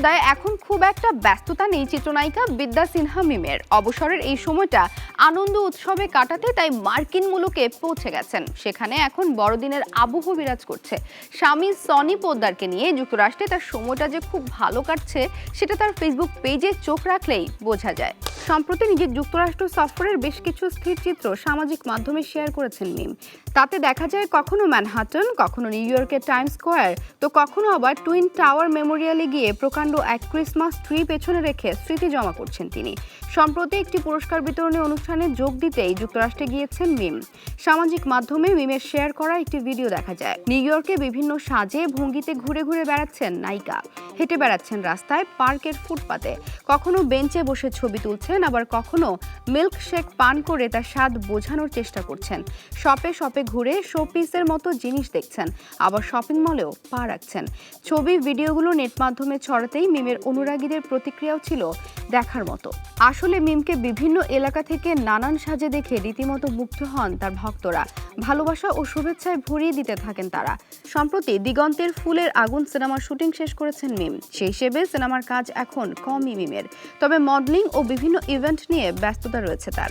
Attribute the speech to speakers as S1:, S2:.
S1: পর্দায় এখন খুব একটা ব্যস্ততা নেই চিত্রনায়িকা বিদ্যা সিনহা মিমের। অবসরের এই সময়টা আনন্দ উৎসবে কাটাতে তাই মার্কিন মুলুকে পৌঁছে গেছেন। সেখানে এখন বড়দিনের আবহ বিরাজ করছে। স্বামী সনি পোদ্দারকে নিয়ে যুক্তরাষ্ট্রে তার সময়টা যে খুব ভালো কাটছে, সেটা তার ফেসবুক পেজে চোখ রাখলেই বোঝা যায়। সম্প্রতি নিজের যুক্তরাষ্ট্র সফরের বেশ কিছু স্থির চিত্র সামাজিক মাধ্যমে শেয়ার করেছেন মিম তাতে দেখা যায় কখনো ম্যানহাটন, কখনো নিউ ইয়র্কের টাইম স্কোয়ার, তো কখনো আবার টুইন টাওয়ার মেমোরিয়ালে গিয়ে প্রকাণ্ড এক ক্রিসমাস ট্রি পেছনে রেখে স্মৃতি জমা করছেন তিনি। সম্প্রতি একটি পুরস্কার বিতরণী অনুষ্ঠানে যোগ দিতেই যুক্তরাষ্ট্রে গিয়েছেন মিম সামাজিক মাধ্যমে মিমের শেয়ার করা একটি ভিডিও দেখা যায়। নিউ ইয়র্কে বিভিন্ন সাজে ভঙ্গিতে ঘুরে ঘুরে বেড়াচ্ছেন নায়িকা। হেঁটে বেড়াচ্ছেন রাস্তায় পার্কের ফুটপাতে। কখনো বেঞ্চে বসে ছবি তুলছেন আবার কখনো মিল্ক শেক পান করে তার স্বাদ বোঝানোর চেষ্টা করছেন। শপে শপে ঘুরে শোপিসের মতো জিনিস দেখছেন, আবার শপিং মলেও পা রাখছেন। ছবি, ভিডিওগুলো নেট মাধ্যমে ছড়াতেই মিমের অনুরাগীদের প্রতিক্রিয়াও ছিল দেখার মতো। আসলে মিমকে বিভিন্ন এলাকা থেকে নানান সাজে দেখে রীতিমতো মুগ্ধ হন তার ভক্তরা। ভালোবাসা ও শুভেচ্ছায় ভরিয়ে দিতে থাকেন তারা। সম্প্রতি দিগন্তের ফুলের আগুন সিনেমার শুটিং শেষ করেছেন মিম। সেই হিসেবে সিনেমার কাজ এখন কমই মিমের। তবে মডেলিং ও বিভিন্ন ইভেন্ট নিয়ে ব্যস্ততা রয়েছে তার।